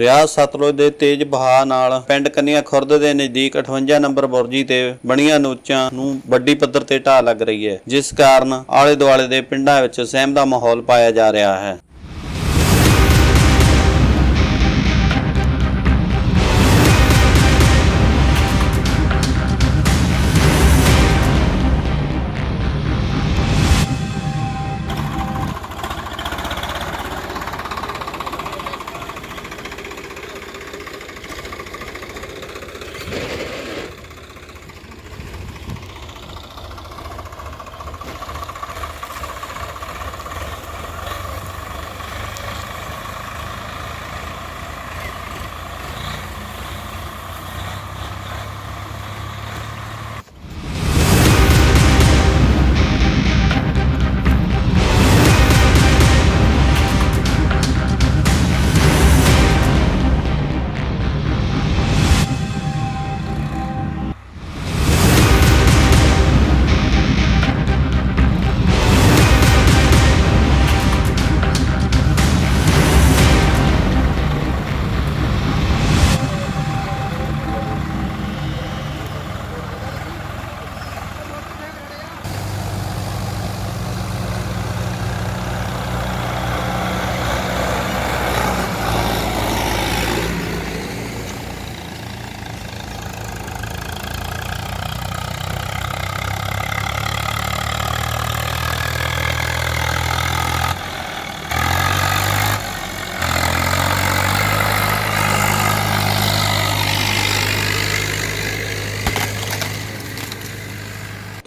ਦਰਿਆ ਸਤਲੁਜ ਦੇ ਤੇਜ਼ ਬਹਾਅ ਨਾਲ ਪਿੰਡ ਕੰਨੀਆਂ ਖੁਰਦ ਦੇ ਨਜ਼ਦੀਕ 58 ਨੰਬਰ ਬੁਰਜੀ ਤੇ ਬਣੀਆਂ ਨੋਚਾਂ ਨੂੰ ਵੱਡੀ ਪੱਧਰ ਤੇ ਢਾਹ ਲੱਗ ਰਹੀ ਹੈ, ਜਿਸ ਕਾਰਨ ਆਲੇ ਦੁਆਲੇ ਦੇ ਪਿੰਡਾਂ ਵਿੱਚ ਸਹਿਮ ਦਾ ਮਾਹੌਲ ਪਾਇਆ ਜਾ ਰਿਹਾ ਹੈ।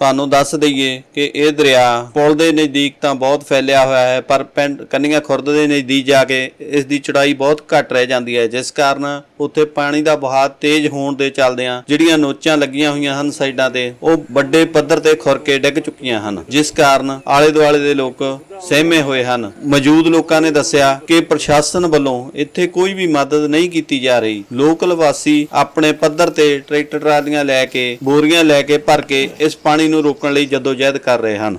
ਤੁਹਾਨੂੰ ਦੱਸ ਦਈਏ ਕਿ ਇਹ ਦਰਿਆ ਪੁਲ ਦੇ ਨਜ਼ਦੀਕ ਤਾਂ ਬਹੁਤ ਫੈਲਿਆ ਹੋਇਆ ਹੈ, ਪਰ ਪਿੰਡ ਕੰਨੀਆਂ ਖੁਰਦ ਦੇ ਨਜ਼ਦੀਕ ਜਾ ਕੇ ਇਸ ਦੀ ਚੜਾਈ ਬਹੁਤ ਘੱਟ ਰਹਿ ਜਾਂਦੀ ਹੈ, ਜਿਸ ਕਾਰਨ ਉੱਥੇ ਪਾਣੀ ਦਾ ਵਹਾਅ ਤੇਜ਼ ਹੋਣ ਦੇ ਚੱਲਦਿਆਂ ਜਿਹੜੀਆਂ ਨੋਚਾਂ ਲੱਗੀਆਂ ਹੋਈਆਂ ਹਨ ਸਾਈਡਾਂ ਤੇ, ਉਹ ਵੱਡੇ ਪੱਧਰ ਤੇ ਖੁਰ ਕੇ ਡਿੱਗ ਚੁੱਕੀਆਂ ਹਨ, ਜਿਸ ਕਾਰਨ ਆਲੇ ਦੁਆਲੇ ਦੇ ਲੋਕ ਸਹਿਮੇ ਹੋਏ ਹਨ। ਮੌਜੂਦ ਲੋਕਾਂ ਨੇ ਦੱਸਿਆ ਕਿ ਪ੍ਰਸ਼ਾਸਨ ਵੱਲੋਂ ਇੱਥੇ ਕੋਈ ਵੀ ਮਦਦ ਨਹੀਂ ਕੀਤੀ ਜਾ ਰਹੀ। ਲੋਕਲ ਵਾਸੀ ਆਪਣੇ ਪੱਧਰ ਤੇ ਟਰੈਕਟਰ ਟਰਾਲੀਆਂ ਲੈ ਕੇ, ਬੋਰੀਆਂ ਲੈ ਕੇ ਭਰ ਕੇ ਇਸ ਪਾਣੀ ਨੂੰ ਰੋਕਣ ਲਈ ਜਦੋਜਹਿਦ ਕਰ ਰਹੇ ਹਨ।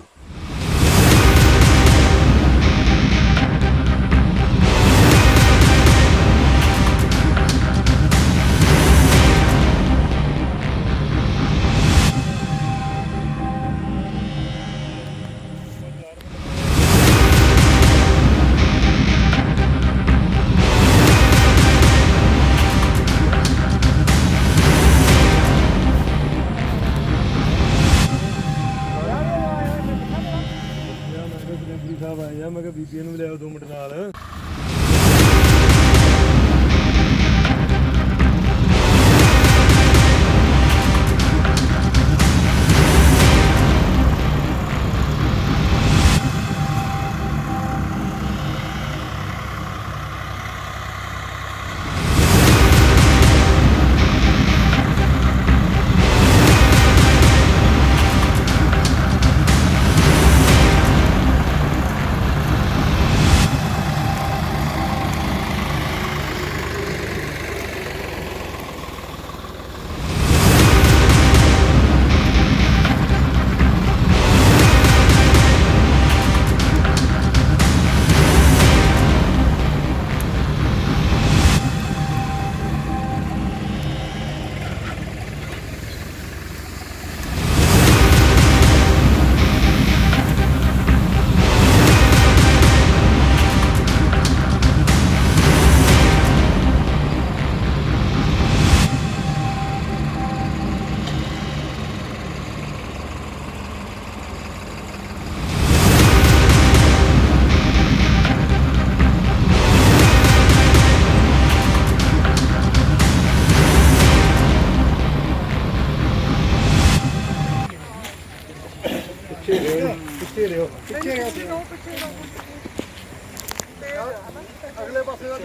ਬੀਬੀ ਨੂੰ ਵੀ ਲੈ ਆਓ ਦੋ ਮਿੰਟ ਨਾਲ। ਪਿੱਛੇ ਰਹੋ ਪਿੱਛੇ ਰਹੋ ਅਗਲੇ ਪਾਸੇ ਦਾ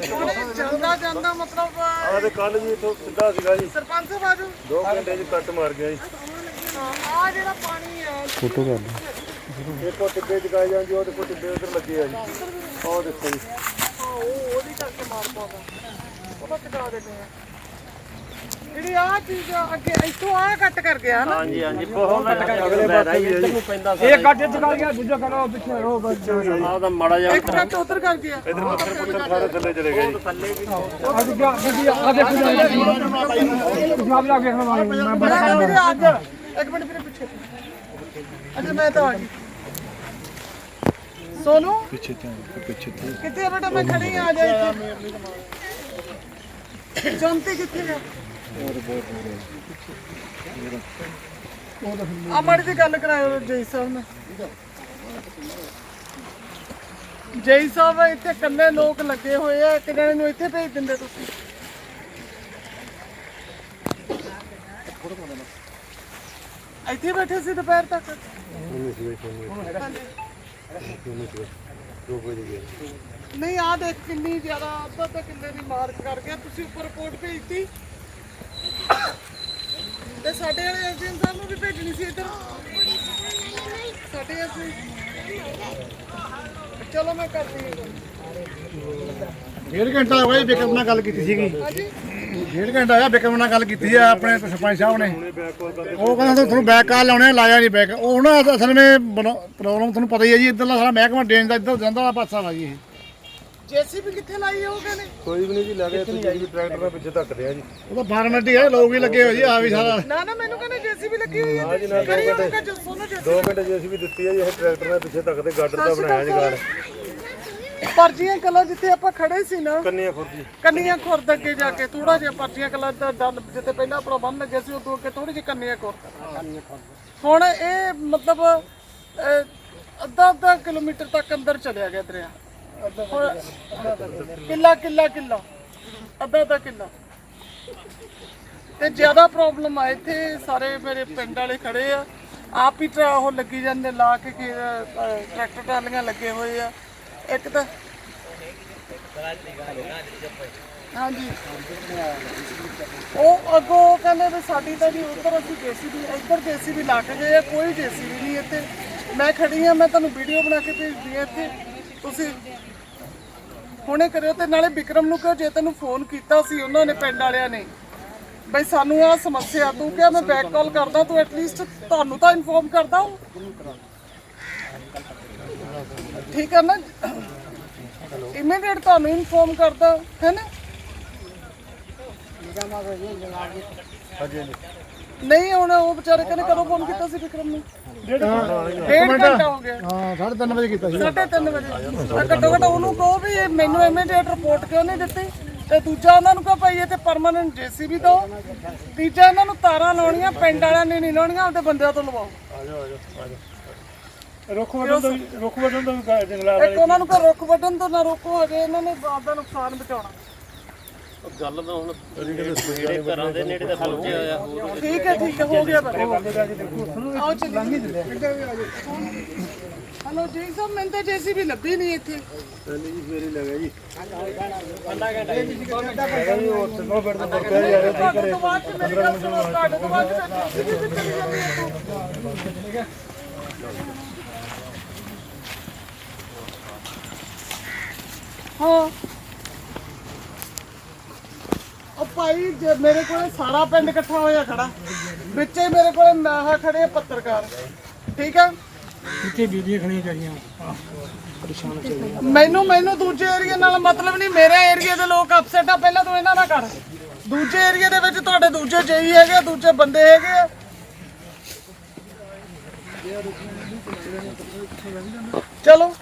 ਚੱਲਦਾ ਜਾਂਦਾ ਮਤਲਬ ਆਹ ਤੇ ਕੱਲ ਜੀ ਇਥੋਂ ਸਿੱਧਾ ਸੀਗਾ ਜੀ। ਸਰਪੰਚ ਬਾਜੂ। 2 ਘੰਟੇ ਚ ਕੱਟ ਮਾਰ ਗਿਆ ਜੀ। ਆ ਜਿਹੜਾ ਪਾਣੀ ਹੈ। ਇੱਕ ਉਹ ਟਿੱਬੇ ਚਕਾਏ ਜਾਂਦੀ ਉਹ ਤੇ ਕੋਈ ਟਿੱਬੇ ਉਧਰ ਲੱਗੇ ਆ ਜੀ। ਉਹ ਦੇਖੋ ਜੀ। ਹਾਂ, ਉਹ ਉਹਦੀ ਕਰਕੇ ਮਾਰ ਪਾਉਂਦਾ ਉਹਦਾ ਟਿਕਾ ਦਿੰਦੇ ਆ। ਜਿਹੜੀ ਆ ਚੀਜ਼ ਆ, ਅੱਗੇ ਇੱਥੋਂ ਆ ਕੱਟ ਕਰ ਗਿਆ ਨਾ ਹਾਂਜੀ ਹਾਂਜੀ ਬਹੁਤ ਘੱਟ ਕਰਕੇ ਬੈਠਾ ਜੀ ਇੱਧਰ ਨੂੰ ਪੈਂਦਾ ਇਹ ਗੱਡੇ ਚਕਾ ਗਿਆ ਦੂਜਾ ਕਰੋ ਪਿੱਛੇ ਰੋ ਬਸ। ਆਹ ਤਾਂ ਮਾੜਾ ਜਿਹਾ ਇੱਕ ਕੱਟ ਉਧਰ ਕਰ ਗਿਆ। ਇਧਰ ਪੱਥਰ ਪੁੱਥਰ ਸਾਰੇ ਥੱਲੇ ਚਲੇ ਗਏ ਜੀ। ਅੱਜ ਗਿਆ ਗੱਡੀ ਆ ਦੇਖੋ ਤੁਸੀਂ ਆਪ ਜਾ ਕੇ ਖਵਾ ਮੈਂ ਬੜਾ ਮੈਂ ਵੀਰੇ ਆ ਜਾ ਇੱਕ ਮਿੰਟ ਵੀਰੇ ਪਿੱਛੇ। ਅੱਛਾ ਮੈਂ ਤਾਂ ਆ ਗਈ। ਸੋਨੂ? ਪਿੱਛੇ ਪਿੱਛੇ ਕਿੱਥੇ ਆ ਬੇਟਾ? ਮੈਂ ਖੜੀ ਆ ਜਾ ਇੱਥੇ। ਜੰਤੀ ਕਿੱਥੇ ਹੈ ਆ ਮਾੜੀ ਦੀ ਗੱਲ ਕਰਾਇਓ ਜੈ ਸਾਹਿਬ ਨਾਲ। ਜੈ ਸਾਹਿਬ ਇੱਥੇ ਕੱਲੇ ਲੋਕ ਲੱਗੇ ਹੋਏ ਆ, ਇੱਕ ਜਣੇ ਨੂੰ ਇੱਥੇ ਭੇਜ ਦਿੰਦੇ ਤੁਸੀਂ। ਇੱਥੇ ਬੈਠੇ ਸੀ ਦੁਪਹਿਰ ਤੱਕ? ਨਹੀਂ ਆ ਦੇਖ ਕਿੰਨੀ ਜ਼ਿਆਦਾ ਅੱਧਾ ਤਾਂ ਕਿੰਨੇ ਦੀ ਮਾਰਕ ਕਰ ਗਿਆ। ਤੁਸੀਂ ਉੱਪਰ ਰਿਪੋਰਟ ਭੇਜਤੀ। ਤੇ ਸਾਡੇ ਵਾਲੇ ਐਸਡੀਐਮ ਸਾਹਿਬ ਨੂੰ ਵੀ ਭੇਜਣੀ ਸੀ ਇੱਧਰ। ਸਾਡੇ ਅਸੀਂ ਚਲੋ ਮੈਂ ਕਰਦੀ ਹਾਂ ਡੇਢ ਘੰਟਾ ਹੋ ਗਿਆ ਜੀ ਬਿਕਰਮ ਨਾਲ ਗੱਲ ਕੀਤੀ ਸੀਗੀ। ਡੇਢ ਘੰਟਾ ਹੋਇਆ ਬਿਕਰਮ ਨਾਲ ਗੱਲ ਕੀਤੀ ਆ ਆਪਣੇ ਸਰਪੰਚ ਸਾਹਿਬ ਨੇ। ਉਹ ਕਹਿੰਦਾ ਤੁਹਾਨੂੰ ਬੈਕ ਕਾਲ ਲਾਉਣੇ ਲਾਇਆ ਨਹੀਂ ਬੈਕ ਉਹ ਨਾ ਅਸਲ ਵਿੱਚ ਪ੍ਰੋਬਲਮ ਤੁਹਾਨੂੰ ਪਤਾ ਹੀ ਹੈ ਜੀ ਇੱਧਰਲਾ ਸਾਰਾ ਮਹਿਕਮਾ ਡੇਂਜ ਦਾ ਇੱਧਰ ਜਾਂਦਾ ਦਾ ਪਾਸਾ ਵਾ ਜੀ ਇਹ। ਜੇਸੀਬੀ ਕਿੱਥੇ ਲਾਈ ਹੈ ਉਹ ਕਹਿੰਦੇ? ਕੋਈ ਵੀ ਨਹੀਂ ਜੀ ਲੱਗੇ ਤੁਸੀਂ ਜੀ ਟਰੈਕਟਰ ਨਾਲ ਪਿੱਛੇ ਧੱਕਦੇ ਆ ਜੀ। ਉਹ ਤਾਂ ਫਾਰਮੈਲਿਟੀ ਹੈ ਲੋਕ ਹੀ ਲੱਗੇ ਹੋਏ ਜੀ ਆ ਵੀ ਸਾਰਾ। ਨਾ ਨਾ ਮੈਨੂੰ ਕਹਿੰਦੇ ਜੇਸੀਬੀ ਲੱਗੀ ਹੋਈ ਹੈ ਕਰੀ ਉਹਨੂੰ ਕਹ ਸੋਨੋ ਜੇਸੀਬੀ। 2 ਘੰਟੇ ਜੇ ਅਸੀਂ ਵੀ ਦਿੱਤੀ ਹੈ ਜੀ ਇਹ ਟਰੈਕਟਰ ਨਾਲ ਪਿੱਛੇ ਧੱਕਦੇ ਗਾਡਰ ਦਾ ਬਣਾਇਆ ਜੀ ਗਾਲ ਪਰਚੀਆਂ ਕਲਾ ਜਿੱਥੇ ਆਪਾਂ ਖੜੇ ਸੀ ਨਾ ਕੰਨੀਆਂ ਖੁਰਜੀ ਕੰਨੀਆਂ ਖੁਰਦ ਅੱਗੇ ਜਾ ਕੇ ਥੋੜਾ ਜਿਹਾ ਪਰਚੀਆਂ ਕਲਾ ਦਾ ਦਲ ਜਿੱਥੇ ਪਹਿਲਾਂ ਆਪਣਾ ਬੰਨ ਲੱਗਿਆ ਸੀ ਉਦੋਂ ਅੱਗੇ ਥੋੜੀ ਜਿਹੀ ਕੰਨੀਆਂ ਖੁਰਦ। ਹੁਣ ਇਹ ਮਤਲਬ ਅੱਧਾ ਅੱਧਾ ਕਿਲੋਮੀਟਰ ਤੱਕ ਅੰਦਰ ਚਲਿਆ ਗਿਆ ਦਰਿਆ। ਹੁਣ ਕਿੱਲਾ ਕਿੱਲਾ ਕਿੱਲਾ। ਅੱਧਾ ਅੱਧਾ ਕਿੱਲਾ। ਤੇ ਜ਼ਿਆਦਾ ਪ੍ਰੋਬਲਮ ਆ, ਇੱਥੇ ਸਾਰੇ ਮੇਰੇ ਪਿੰਡ ਵਾਲੇ ਖੜੇ ਆ। ਆਪ ਹੀ ਟਰਾ ਉਹ ਲੱਗੀ ਜਾਂਦੇ, ਲਾ ਕੇ ਕਿ ਟਰੈਕਟਰ ਟਰਾਲੀਆਂ ਲੱਗੇ ਹੋਏ ਆ। ਇੱਕ ਤਾਂ ਹਾਂਜੀ। ਉਹ ਅੱਗੋਂ ਕਹਿੰਦੇ ਵੀ ਸਾਡੀ ਤਾਂ ਜੀ ਉਧਰ ਅਸੀਂ ਜੇਸੀਬੀ, ਇੱਧਰ ਜੇਸੀਬੀ ਲਾ ਕੇ ਗਏ ਆ, ਕੋਈ ਜੇਸੀਬੀ ਨਹੀਂ ਇੱਥੇ। ਮੈਂ ਖੜੀ ਆ, ਮੈਂ ਤੁਹਾਨੂੰ ਵੀਡੀਓ ਬਣਾ ਕੇ ਭੇਜਦੀ ਆ ਇੱਥੇ। ਤੁਸੀਂ ਹੁਣੇ ਕਰਿਓ ਤੇ ਨਾਲੇ ਵਿਕਰਮ ਨੂੰ ਕਹੋ ਜੇ ਤੈਨੂੰ ਫੋਨ ਕੀਤਾ ਸੀ ਉਹਨਾਂ ਨੇ ਪਿੰਡ ਵਾਲਿਆਂ ਨੇ। ਬਈ ਸਾਨੂੰ ਆ ਸਮੱਸਿਆ ਤੂੰ ਕਿਹਾ ਮੈਂ ਬੈਕ ਕਾਲ ਕਰਦਾ ਤੂੰ ਐਟਲੀਸਟ ਤੁਹਾਨੂੰ ਤਾਂ ਇਨਫੋਰਮ ਕਰਦਾ। ਠੀਕ ਹੈ ਨਾ? ਇਮੀਡੀਏਟ ਤੁਹਾਨੂੰ ਇਨਫੋਰਮ ਕਰਦਾ ਹੈ ਨਾ? ਨਹੀਂ ਹੁਣ ਉਹ ਵਿਚਾਰੇ ਕਹਿੰਦੇ ਕਦੋਂ ਫੋਨ ਕੀਤਾ ਸੀ ਵਿਕਰਮ ਨੂੰ? ਡੇਢ ਘੰਟਾ ਹੋ ਗਿਆ। ਹਾਂ 3:30 ਵਜੇ ਕੀਤਾ ਸੀ। ਸਾਢੇ ਤਿੰਨ ਵਜੇ। ਤਾਂ ਘੱਟੋ ਘੱਟ ਉਹਨੂੰ ਕਹੋ ਵੀ ਇਹ ਮੈਨੂੰ ਇਮੀਡੀਏਟ ਰਿਪੋਰਟ ਕਿਉਂ ਨਹੀਂ ਦਿੱਤੀ? ਤੇ ਦੂਜਾ ਉਹਨਾਂ ਨੂੰ ਕਹੋ ਭਾਈ ਇਹ ਤੇ ਪਰਮਾਨੈਂਟ ਜੀਸੀਬੀ ਦੋ। ਤੀਜਾ ਇਹਨਾਂ ਨੂੰ ਤਾਰਾਂ ਲਾਉਣੀਆਂ ਪਿੰਡ ਵਾਲਿਆਂ ਨੇ ਨਹੀਂ ਲਾਉਣੀਆਂ ਆਪਦੇ ਬੰਦਿਆਂ ਤੋਂ ਲਵਾਓ। ਰੁੱਖ ਵੱਢਣ ਤੋਂ ਰੁੱਖ ਵੱਢਣ ਤੋਂ ਜੰਗਲਾਤ ਇੱਕ ਉਹਨਾਂ ਨੂੰ ਕਹੋ ਰੁੱਖ ਵੱਢਣ ਤੋਂ ਨਾ ਰੋਕੋ ਹਜੇ ਇਹਨਾਂ ਨੇ ਆਪਦਾ ਨੁਕਸਾਨ ਬਚਾਉਣਾ। ਗੱਲ ਤਾਂ ਹੁਣ ਜਿਹੜੇ ਘਰਾਂ ਦੇ ਨੇੜੇ ਤਾਂ ਪਹੁੰਚੇ ਹੋਇਆ ਹੋਰ ਠੀਕ ਹੈ ਠੀਕ ਹੈ ਹੋ ਗਿਆ ਬਸ ਆਓ ਚੱਲੀਏ ਹਲੋ ਜੀ ਸਾਹਿਬ ਮੈਨੂੰ ਤਾਂ ਜੀਸੀਬੀ ਲੱਭੀ ਨਹੀਂ ਇੱਥੇ। ਪਹਿਲੀ ਜੀ ਫੇਰ ਲੱਗਾ ਜੀ। ਉਹ ਬੈਠ ਤੋਂ ਪੈ ਜਾ ਰਿਹਾ ਤੁਹਾਡੇ ਤੋਂ ਬਾਅਦ ਚ ਮੇਰੀ ਗੱਲ ਸੁਣੋ ਤੁਹਾਡੇ ਤੋਂ ਬਾਅਦ JCB ਤੇ ਚਲੀ ਜਾਂਦੀ ਹਾਂ। ਹਾਂ ਉਹ ਭਾਈ ਜੇ ਮੇਰੇ ਕੋਲ ਸਾਰਾ ਪਿੰਡ ਇਕੱਠਾ ਹੋਇਆ ਖੜਾ ਵਿੱਚੇ ਮੇਰੇ ਕੋਲ ਮਾਹਾ ਖੜੇ ਆ ਪੱਤਰਕਾਰ। ਠੀਕ ਆ? ਕਿਤੇ ਵੀਡੀਓ ਖਣੀਆਂ ਚਾਹੀਆਂ। ਮੈਨੂੰ ਮੈਨੂੰ ਦੂਜੇ ਏਰੀਆ ਨਾਲ ਮਤਲਬ ਨਹੀਂ ਮੇਰੇ ਏਰੀਆ ਦੇ ਲੋਕ ਅਪਸੈਟ ਆ ਪਹਿਲਾਂ ਤੂੰ ਇਹਨਾਂ ਦਾ ਕਰ। ਦੂਜੇ ਏਰੀਆ ਦੇ ਵਿੱਚ ਤੁਹਾਡੇ ਦੂਜੇ ਜਈ ਹੈਗੇ ਦੂਜੇ ਬੰਦੇ ਹੈਗੇ ਆ। ਚਲੋ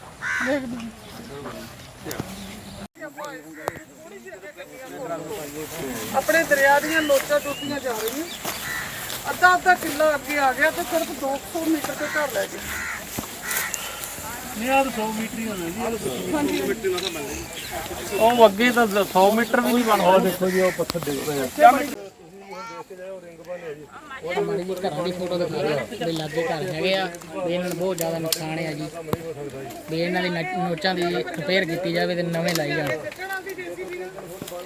ਦੇਖਦੇ ਹਾਂ। ਆਪਣੇ ਦਰਿਆ ਦੀਆਂ ਲੋਚਾਂ ਟੁੱਟੀਆਂ ਜਾ ਰਹੀਆਂ। ਅੱਧਾ ਅੱਧਾ ਕਿੱਲਾ ਅੱਗੇ ਆ ਗਿਆ ਤੇ ਸਿਰਫ 200 ਮੀਟਰ ਤੇ ਘਰ ਲੈ ਗਏ। ਉਹ ਅੱਗੇ ਤਾਂ 100 ਮੀਟਰ ਵੀ ਨਹੀਂ ਬਣਦਾ ਦੇਖੋ ਜੀ ਉਹ ਪੱਥਰ ਡਿੱਗ ਪਏ ਆ। ਮਾੜੀ ਜੀ ਘਰਾਂ ਦੀ ਫੋਟੋ ਦਿਖਾ ਵੀ ਲਾਗੇ ਘਰ ਹੈਗੇ ਆ ਵੀ ਇਹਨਾਂ ਨੂੰ ਬਹੁਤ ਜ਼ਿਆਦਾ ਨੁਕਸਾਨ ਹੈ ਜੀ। ਵੀ ਇਹਨਾਂ ਦੀ ਨੋਚਾਂ ਦੀ ਰਿਪੇਅਰ ਕੀਤੀ ਜਾਵੇ ਤੇ ਨਵੇਂ ਲਾਈ ਜਾਣ।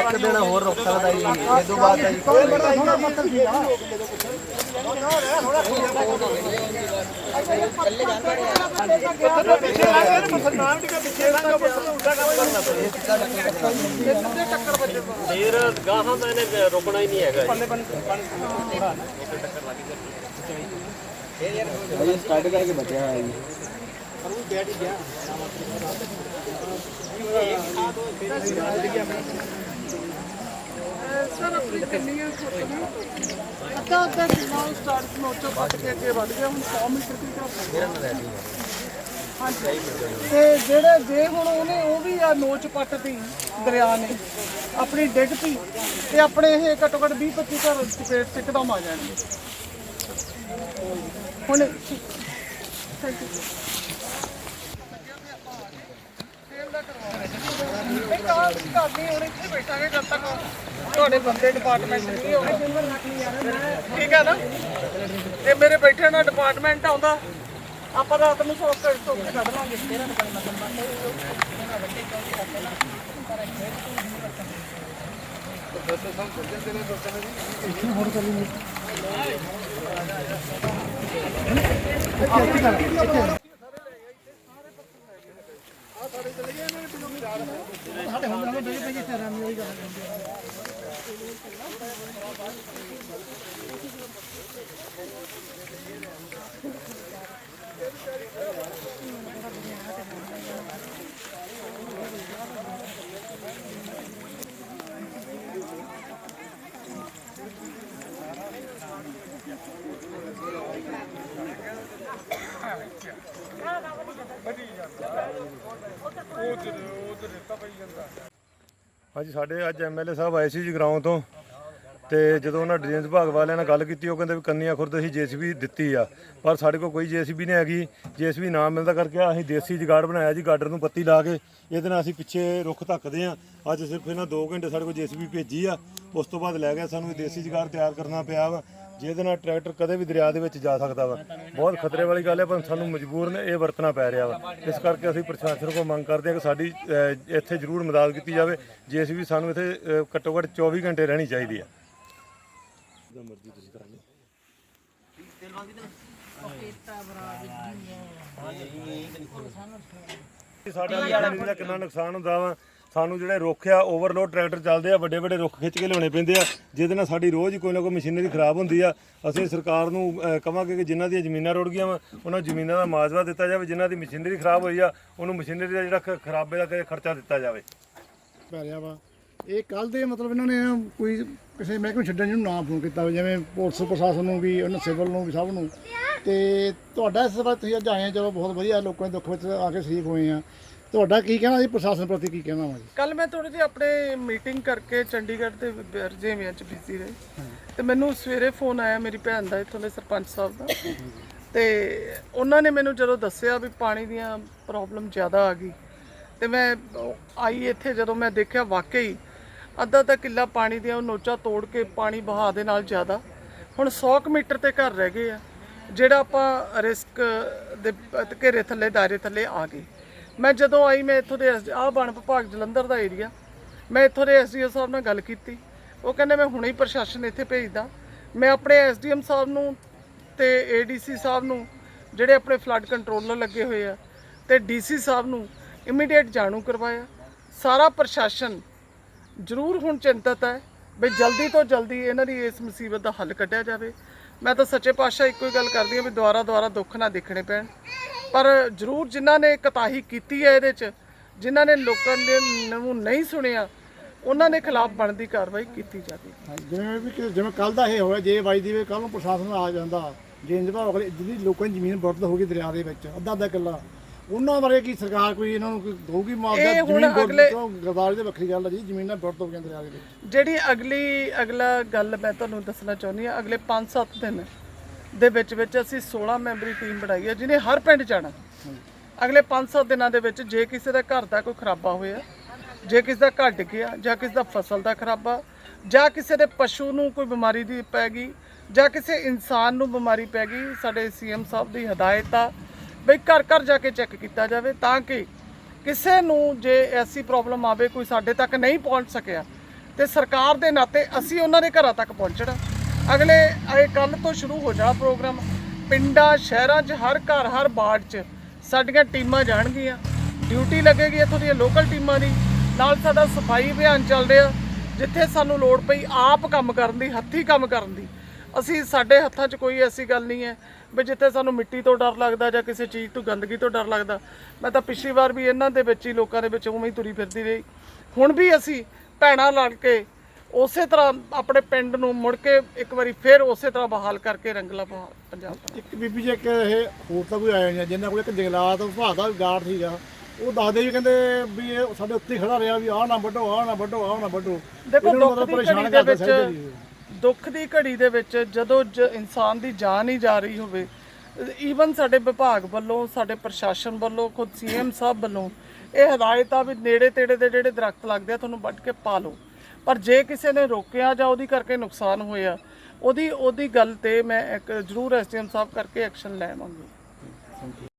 ਇੱਕ ਦਿਨ ਹੋਰ ਰੁਕ ਸਕਦਾ ਜੀ ਇਹ ਤੋਂ ਬਾਅਦ ਜੀ ਫੇਰ ਗਾਹਾਂ ਤਾਂ ਇਹਨੇ ਰੁਕਣਾ ਹੀ ਨਹੀਂ ਹੈਗਾ ਜੀ। ਸਰ ਆਪਣੀ ਕੰਨੀਆਂ ਖੋਤੀਆਂ ਅੱਧਾ ਅੱਧਾ ਕਿਲੋ ਸਟਾਰਟ ਨੋਚੋ ਪੱਟ ਕੇ ਅੱਗੇ ਵੱਧ ਗਿਆ ਹੁਣ 100 ਮੀਟਰ ਦੀ ਘੱਟ ਹਾਂਜੀ। ਤੇ ਜਿਹੜੇ ਜੇ ਹੁਣ ਉਹਨੇ ਉਹ ਵੀ ਆ ਨੋਚ ਪੱਟਦੀ ਦਰਿਆ ਨੇ ਆਪਣੀ ਡਿੱਗ ਪਈ ਤੇ ਆਪਣੇ ਇਹ ਘੱਟੋ ਘੱਟ 20 25 ਘਰ ਚਪੇਟ ਇੱਕਦਮ ਆ ਜਾਣਗੇ। ਹੁਣ ਥੈਂਕ ਯੂ ਨਹੀਂ ਕਾਰ ਹੁਣ ਇੱਥੇ ਬੈਠਾਂਗੇ ਜਦ ਤੱਕ ਤੁਹਾਡੇ ਬੰਦੇ ਡਿਪਾਰਟਮੈਂਟ ਨਹੀਂ ਹੋਣੇ ਠੀਕ ਹੈ ਨਾ? ਇਹ ਮੇਰੇ ਬੈਠੇ ਨਾਲ ਡਿਪਾਰਟਮੈਂਟ ਆਉਂਦਾ। ਆਪਾਂ ਰਾਤ ਨੂੰ ਸੌਕ ਕਰ ਸੌਕ ਕੱਢ ਲਾਂਗੇ। ਹਾਂਜੀ ਸਾਡੇ ਅੱਜ ਸਾਡੇ ਅੱਜ ਐਮਐਲਏ ਸਾਹਿਬ ਆਏ ਸੀ ਜਗਰਾਉਂ ਤੋਂ ਤੇ ਜਦੋਂ ਉਹਨਾਂ ਡਰੇਨੇਜ ਵਿਭਾਗ ਵਾਲਿਆਂ ਨਾਲ ਗੱਲ ਕੀਤੀ, ਉਹ ਕਹਿੰਦੇ ਵੀ ਕੰਨੀਆਂ ਖੁਰਦ ਅਸੀਂ ਜੀਸੀਬੀ ਦਿੱਤੀ ਆ, ਪਰ ਸਾਡੇ ਕੋਲ ਕੋਈ ਜੀਸੀਬੀ ਨਹੀਂ ਹੈਗੀ। ਜੀਸੀਬੀ ਨਾ ਮਿਲਦਾ ਕਰਕੇ ਅਸੀਂ ਦੇਸੀ ਜਗਾੜ ਬਣਾਇਆ ਜੀ ਗਾਡਰ ਨੂੰ ਪੱਤੀ ਲਾ ਕੇ। ਇਹਦੇ ਨਾਲ ਅਸੀਂ ਪਿੱਛੇ ਰੁੱਖ ਧੱਕਦੇ ਆ। ਅੱਜ ਸਿਰਫ ਇਹਨਾਂ 2 ਘੰਟੇ ਸਾਡੇ ਕੋਲ ਜੀਸੀਬੀ ਭੇਜੀ ਆ। ਉਸ ਤੋਂ ਬਾਅਦ ਲੈ ਗਿਆ ਸਾਨੂੰ ਇਹ ਦੇਸੀ ਜਗਾੜ ਤਿਆਰ ਕਰਨਾ ਪਿਆ ਵਾ ਜਿਹਦੇ ਨਾਲ ਟਰੈਕਟਰ ਕਦੇ ਵੀ ਦਰਿਆ ਦੇ ਵਿੱਚ ਜਾ ਸਕਦਾ ਵਾ। ਬਹੁਤ ਖਤਰੇ ਵਾਲੀ ਗੱਲ ਹੈ ਪਰ ਸਾਨੂੰ ਮਜਬੂਰ ਨੇ ਇਹ ਵਰਤਣਾ ਪੈ ਰਿਹਾ ਵਾ। ਇਸ ਕਰਕੇ ਅਸੀਂ ਪ੍ਰਸ਼ਾਸਨ ਕੋਲ ਮੰਗ ਕਰਦੇ ਹਾਂ ਕਿ ਸਾਡੀ ਅਹ, ਇੱਥੇ ਜ਼ਰੂਰ ਮਦਦ ਕੀਤੀ ਜਾਵੇ ਜੀਸੀਬੀ ਸਾਨੂੰ ਇੱਥੇ ਅਹ, ਘੱਟੋ ਘੱਟ 24 ਘੰਟੇ ਰਹਿਣੀ ਚਾਹੀਦੀ ਆ ਜਿੱਦਾਂ ਸਾਡਾ ਦਾ ਕਿੰਨਾ ਨੁਕਸਾਨ ਹੁੰਦਾ ਵਾ। ਸਾਨੂੰ ਜਿਹੜੇ ਰੁੱਖ ਆ ਓਵਰਲੋਡ ਟਰੈਕਟਰ ਚੱਲਦੇ ਆ ਵੱਡੇ ਵੱਡੇ ਰੁੱਖ ਖਿੱਚ ਕੇ ਲਿਆਉਣੇ ਪੈਂਦੇ ਆ ਜਿਹਦੇ ਨਾਲ ਸਾਡੀ ਰੋਜ਼ ਹੀ ਕੋਈ ਨਾ ਕੋਈ ਮਸ਼ੀਨਰੀ ਖਰਾਬ ਹੁੰਦੀ ਆ। ਅਸੀਂ ਸਰਕਾਰ ਨੂੰ ਅਹ, ਕਵਾਂਗੇ ਕਿ ਜਿਨ੍ਹਾਂ ਦੀਆਂ ਜ਼ਮੀਨਾਂ ਰੁੜ ਗਈਆਂ ਵਾ ਉਹਨਾਂ ਜ਼ਮੀਨਾਂ ਦਾ ਮੁਆਵਜ਼ਾ ਦਿੱਤਾ ਜਾਵੇ ਜਿਨ੍ਹਾਂ ਦੀ ਮਸ਼ੀਨਰੀ ਖਰਾਬ ਹੋਈ ਆ ਉਹਨੂੰ ਮਸ਼ੀਨਰੀ ਦਾ ਜਿਹੜਾ ਖ- ਖਰਾਬੇ ਦਾ ਕ- ਖਰਚਾ ਦਿੱਤਾ ਜਾਵੇ। ਪੈ ਰਿਹਾ ਵਾ। ਇਹ ਕੱਲ ਦੇ ਮਤਲਬ ਇਹਨਾਂ ਨੇ ਕੋਈ ਕਿਸੇ ਮਹਿਕਮੇ ਛੱਡਣ ਨੂੰ ਨਾ ਫੋਨ ਕੀਤਾ ਵਾ, ਜਿਵੇਂ ਪੁਲਿਸ ਪ੍ਰਸ਼ਾਸਨ ਨੂੰ ਵੀ ਉਹਨਾਂ ਸਿਵਲ ਨੂੰ ਵੀ ਸਭ ਨੂੰ। ਤੇ ਤੁਹਾਡਾ ਇਸ ਵਾਰ ਤੁਸੀਂ ਅੱਜ ਆਏ ਆ ਚਲੋ ਬਹੁਤ ਵਧੀਆ ਲੋਕਾਂ ਦੇ ਦੁੱਖ ਵਿੱਚ ਆ ਕੇ ਸ਼ਰੀਕ ਹੋਏ ਆ। ਤੁਹਾਡਾ ਕੀ ਕਹਿਣਾ ਜੀ? ਪ੍ਰਸ਼ਾਸਨ ਪ੍ਰਤੀ ਕੀ ਕਹਿਣਾ ਵਾ ਜੀ? ਕੱਲ ਮੈਂ ਥੋੜੀ ਜਿਹੀ ਆਪਣੇ ਮੀਟਿੰਗ ਕਰਕੇ ਚੰਡੀਗੜ੍ਹ ਦੇ ਰਜੇਵਿਆਂ ਚ ਬਿਜ਼ੀ ਰਹੀ। ਤੇ ਮੈਨੂੰ ਸਵੇਰੇ ਫੋਨ ਆਇਆ ਮੇਰੀ ਭੈਣ ਦਾ ਇੱਥੋਂ ਦੇ ਸਰਪੰਚ ਸਾਹਿਬ ਦਾ। ਤੇ ਉਹਨਾਂ ਨੇ ਮੈਨੂੰ ਜਦੋਂ ਦੱਸਿਆ ਵੀ ਪਾਣੀ ਦੀਆਂ ਪ੍ਰੋਬਲਮ ਜ਼ਿਆਦਾ ਆ ਗਈ ਤੇ ਮੈਂ ਆਈ ਇੱਥੇ ਜਦੋਂ ਮੈਂ ਦੇਖਿਆ ਵਾਕਈ ਅੱਧਾ ਤਾਂ ਕਿੱਲਾ ਪਾਣੀ ਦੀਆਂ ਉਹ ਨੋਚਾ ਤੋੜ ਕੇ ਪਾਣੀ ਵਹਾਅ ਦੇ ਨਾਲ ਜ਼ਿਆਦਾ। ਹੁਣ 100 ਕੁ ਮੀਟਰ ਤੇ ਘਰ ਰਹਿ ਗਏ ਆ ਜਿਹੜਾ ਆਪਾਂ ਰਿਸਕ ਦੇ ਘੇਰੇ ਥੱਲੇ ਦਾਇਰੇ ਥੱਲੇ ਆ ਗਏ। ਮੈਂ ਜਦੋਂ ਆਈ, ਮੈਂ ਇੱਥੋਂ ਦੇ ਆਹ ਬਣ ਵਿਭਾਗ ਜਲੰਧਰ ਦਾ ਏਰੀਆ ਮੈਂ ਇੱਥੋਂ ਦੇ ਐਸਡੀਓ ਸਾਹਿਬ ਨਾਲ ਗੱਲ ਕੀਤੀ। ਉਹ ਕਹਿੰਦੇ, ਮੈਂ ਹੁਣੇ ਹੀ ਪ੍ਰਸ਼ਾਸਨ ਇੱਥੇ ਭੇਜਦਾ। ਮੈਂ ਆਪਣੇ ਐਸਡੀਐਮ ਸਾਹਿਬ ਨੂੰ ਤੇ ਏਡੀਸੀ ਸਾਹਿਬ ਨੂੰ, ਜਿਹੜੇ ਆਪਣੇ ਫਲੱਡ ਕੰਟਰੋਲਰ ਲੱਗੇ ਹੋਏ ਆ, ਤੇ ਡੀਸੀ ਸਾਹਿਬ ਨੂੰ ਇਮੀਡੀਏਟ ਜਾਣੂ ਕਰਵਾਇਆ। ਸਾਰਾ ਪ੍ਰਸ਼ਾਸਨ ਜ਼ਰੂਰ ਹੁਣ ਚਿੰਤਤ ਹੈ ਵੀ ਜਲਦੀ ਤੋਂ ਜਲਦੀ ਇਹਨਾਂ ਦੀ ਇਸ ਮੁਸੀਬਤ ਦਾ ਹੱਲ ਕੱਢਿਆ ਜਾਵੇ। ਮੈਂ ਤਾਂ ਸੱਚੇ ਪਾਤਸ਼ਾਹ ਇੱਕੋ ਹੀ ਗੱਲ ਕਰਦੀ ਹਾਂ ਵੀ ਦੁਆਰਾ ਦੁਆਰਾ ਦੁੱਖ ਨਾ ਦੇਖਣੇ ਪੈਣ। ਪਰ ਜ਼ਰੂਰ ਜਿਨ੍ਹਾਂ ਨੇ ਕਤਾਹੀ ਕੀਤੀ ਹੈ ਇਹਦੇ 'ਚ ਜਿਨ੍ਹਾਂ ਨੇ ਲੋਕਾਂ ਦੇ ਨੂੰ ਨਹੀਂ ਸੁਣਿਆ ਉਹਨਾਂ ਦੇ ਖਿਲਾਫ ਬਣਦੀ ਕਾਰਵਾਈ ਕੀਤੀ ਜਾਵੇ ਜਿਵੇਂ ਵੀ ਕਿ- ਜਿਵੇਂ ਕੱਲ ਦਾ ਇਹ ਹੋਇਆ ਜੇ ਬਾਈ ਦੀ ਵੀ ਕੱਲ ਨੂੰ ਪ੍ਰਸ਼ਾਸਨ ਆ ਜਾਂਦਾ ਜੇਂਜ ਵਿਭਾਗ ਵਾਲੇ ਜਿਹਦੀ ਲੋਕਾਂ ਦੀ ਜ਼ਮੀਨ ਬੁਰਦ ਹੋ ਗਈ ਦਰਿਆ ਦੇ ਵਿੱਚ ਅੱਧਾ ਅੱਧਾ ਕਿੱਲਾ ਉਹਨਾਂ ਬਾਰੇ ਕੀ ਸਰਕਾਰ ਕੋਈ ਇਹਨਾਂ ਨੂੰ ਕੋਈ ਦਊਗੀ ਮੁਆਵਜ਼ਾ? ਇਹ ਹੁਣ ਜ਼ਮੀਨ ਬੁਰਦ ਅਗਲੇ- ਤੋਂ ਗਰਦਾਰੀ ਦੀ ਵੱਖਰੀ ਗੱਲ ਹੈ ਜੀ ਜ਼ਮੀਨਾਂ ਬੁਰਦ ਹੋ ਗਈਆਂ ਦਰਿਆ ਦੇ ਵਿੱਚ। ਜਿਹੜੀ ਅਗਲੀ ਅਗਲਾ ਗੱਲ ਮੈਂ ਤੁਹਾਨੂੰ ਦੱਸਣਾ ਚਾਹੁੰਦੀ ਹਾਂ ਅਗਲੇ 5-7 ਦਿਨ ਦੇ ਵਿੱਚ ਵਿੱਚ ਅਸੀਂ 16 ਮੈਂਬਰੀ ਟੀਮ ਬਣਾਈ ਹੈ, ਜਿਹਨੇ ਹਰ ਪਿੰਡ ਜਾਣਾ। ਅਗਲੇ 5-7 ਦਿਨਾਂ ਦੇ ਵਿੱਚ ਜੇ ਕਿਸੇ ਦਾ ਘਰ ਦਾ ਕੋਈ ਖਰਾਬਾ ਹੋਇਆ, ਜੇ ਕਿਸੇ ਦਾ ਘਰ ਡਿੱਗਿਆ ਜਾਂ ਕਿਸੇ ਦਾ ਫਸਲ ਦਾ ਖਰਾਬਾ, ਜਾਂ ਕਿਸੇ ਦੇ ਪਸ਼ੂ ਨੂੰ ਕੋਈ ਬਿਮਾਰੀ ਦੀ ਪੈ ਗਈ, ਜਾਂ ਕਿਸੇ ਇਨਸਾਨ ਨੂੰ ਬਿਮਾਰੀ ਪੈ ਗਈ, ਸਾਡੇ ਸੀਐਮ ਸਾਹਿਬ ਦੀ ਹਦਾਇਤ ਆ ਬਈ ਘਰ ਘਰ ਜਾ ਕੇ ਚੈੱਕ ਕੀਤਾ ਜਾਵੇ ਤਾਂ ਕਿ ਕਿਸੇ ਨੂੰ ਜੇ ਐਸੀ ਪ੍ਰੋਬਲਮ ਆਵੇ, ਕੋਈ ਸਾਡੇ ਤੱਕ ਨਹੀਂ ਪਹੁੰਚ ਸਕਿਆ, ਤੇ ਸਰਕਾਰ ਦੇ ਨਾਤੇ ਅਸੀਂ ਉਹਨਾਂ ਦੇ ਘਰਾਂ ਤੱਕ ਪਹੁੰਚਣਾ। ਅਗਲੇ ਇਹ ਕੱਲ ਤੋਂ ਸ਼ੁਰੂ ਹੋ ਜਾਣਾ ਪ੍ਰੋਗਰਾਮ। ਪਿੰਡਾਂ, ਸ਼ਹਿਰਾਂ 'ਚ, ਹਰ ਘਰ, ਹਰ ਵਾਰਡ 'ਚ ਸਾਡੀਆਂ ਟੀਮਾਂ ਜਾਣਗੀਆਂ। ਡਿਊਟੀ ਲੱਗੇਗੀ ਇੱਥੋਂ ਦੀਆਂ ਲੋਕਲ ਟੀਮਾਂ ਦੀ। ਨਾਲ ਸਾਡਾ ਸਫ਼ਾਈ ਅਭਿਆਨ ਚੱਲ ਰਿਹਾ, ਜਿੱਥੇ ਸਾਨੂੰ ਲੋੜ ਪਈ ਆਪ ਕੰਮ ਕਰਨ ਦੀ, ਹੱਥੀਂ ਕੰਮ ਕਰਨ ਦੀ। ਅਸੀਂ, ਸਾਡੇ ਹੱਥਾਂ 'ਚ ਕੋਈ ਐਸੀ ਗੱਲ ਨਹੀਂ ਹੈ ਵੀ ਜਿੱਥੇ ਸਾਨੂੰ ਮਿੱਟੀ ਤੋਂ ਡਰ ਲੱਗਦਾ ਜਾਂ ਕਿਸੇ ਚੀਜ਼ ਤੋਂ ਗੰਦਗੀ ਤੋਂ ਡਰ ਲੱਗਦਾ। ਮੈਂ ਤਾਂ ਪਿਛਲੀ ਵਾਰ ਵੀ ਇਹਨਾਂ ਦੇ ਵਿੱਚ ਹੀ, ਲੋਕਾਂ ਦੇ ਵਿੱਚ ਉਵੇਂ ਹੀ ਤੁਰੀ ਫਿਰਦੀ ਰਹੀ। ਹੁਣ ਵੀ ਅਸੀਂ ਭੈਣਾਂ ਲੜ ਕੇ ਉਸੇ ਤਰ੍ਹਾਂ ਆਪਣੇ ਪਿੰਡ ਨੂੰ ਮੁੜ ਕੇ ਇੱਕ ਵਾਰੀ ਫਿਰ ਉਸੇ ਤਰ੍ਹਾਂ ਬਹਾਲ ਕਰਕੇ ਰੰਗਲਾ ਪੰਜਾਬ ਦਾ। ਇੱਕ ਬੀਬੀ ਜੀ ਇੱਕ ਇਹ ਹੋਰ ਤਾਂ ਕੋਈ ਆਇਆ ਨਹੀਂ ਜਿੰਨਾ ਕੋਲ ਇੱਕ ਜੰਗਲਾਤ ਵਿਭਾਗ ਦਾ ਗਾਰਡ ਸੀਗਾ। ਉਹ ਦੱਸਦੇ ਵੀ ਕਹਿੰਦੇ ਵੀ ਇਹ ਸਾਡੇ ਉੱਤੇ ਖੜਾ ਰਿਹਾ ਵੀ ਆਹ ਨਾ ਵੱਢੋ ਆਹ ਨਾ ਵੱਢੋ ਆਹ ਨਾ ਵੱਢੋ। ਦੇਖੋ ਦੁੱਖ ਦੀ ਘੜੀ ਦੇ ਵਿੱਚ। ਦੁੱਖ ਦੀ ਘੜੀ ਦੇ ਵਿੱਚ ਜਦੋਂ ਇਨਸਾਨ ਦੀ ਜਾਨ ਹੀ ਜਾ ਰਹੀ ਹੋਵੇ ਈਵਨ ਸਾਡੇ ਵਿਭਾਗ ਵੱਲੋਂ ਸਾਡੇ ਪ੍ਰਸ਼ਾਸਨ ਵੱਲੋਂ ਖੁਦ ਸੀਐਮ ਸਾਹਿਬ ਵੱਲੋਂ ਇਹ ਹਦਾਇਤ ਆ ਵੀ ਨੇੜੇ ਤੇੜੇ ਦੇ ਜਿਹੜੇ ਦਰਖਤ ਲੱਗਦੇ ਆ ਤੁਹਾਨੂੰ ਵੱਢ ਕੇ ਪਾ ਲਓ। ਪਰ ਜੇ ਕਿਸੇ ਨੇ ਰੋਕਿਆ ਜਾਂ ਉਹਦੀ ਕਰਕੇ ਨੁਕਸਾਨ ਹੋਇਆ, ਉਹਦੀ ਉਹਦੀ ਗੱਲ ਤੇ ਮੈਂ ਇੱਕ ਜ਼ਰੂਰ ਐਸਡੀਐਮ ਸਾਹਿਬ ਕਰਕੇ ਐਕਸ਼ਨ ਲੈ ਲੈਵਾਂਗੀ